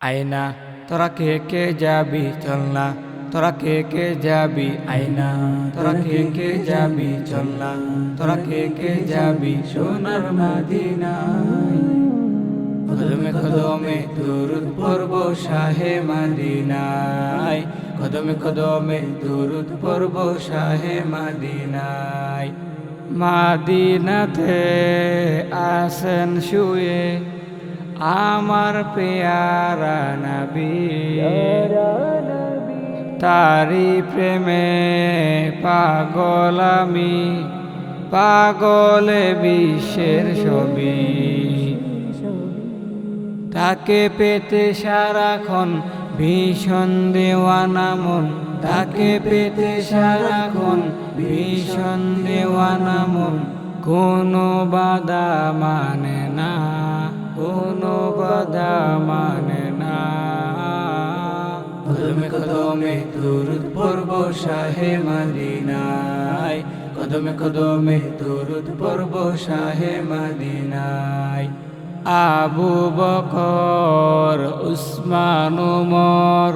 আয়না। তোরা কে কে যাবি চল না। তোরা কে কে যাবি আয়না। তোরা কে কে যাবি চল না। তোরা কে কে যাবি সোনার মাদিনায় কদমে কদমে দুরুদ পর্ব শাহে মাদিনায়। কদমে কদমে দুরুদ পর্ব শাহে মাদিনায়। মাদিনাতে আসেন শুয়ে। আমার পেয়ারা নবী। তারি প্রেমে পাগল আমি পাগলে বিশ্বের ছবি। তাকে পেতে সারাক্ষণ ভীষণ দেওয়ানা মন। তাকে পেতে সারাক্ষণ ভীষণ দেওয়ানা মন। কোনো বাধা মানে না। কদমে কদমে দুরুদ পর্ব শাহে মদিনায়। কদমে কদমে দুরুদ পর্ব শাহে মদিনায়। আবু বকর, উসমান, উমর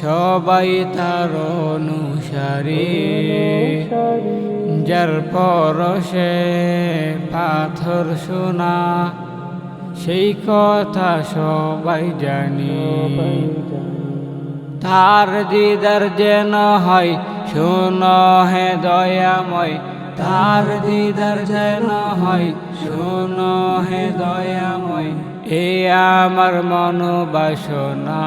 সবাই তার অনুসারী। যার পরশে পাথর শোনা সেই কথা সবাই জানি। তার দিদার যেন হয়, শোন হে দয়াময়। তার দিদার যেন হয়, শোন হে দয়াময়। এই আমার মনোবাসনা,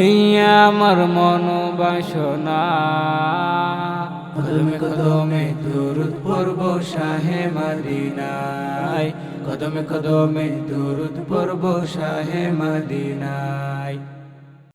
এই আমার মনোবাসনা। কদমে কদমে দুরুদ পর্ব শাহে মদিনায়। কদমে কদমে দুরুদ পর্ব শাহে মদিনায়।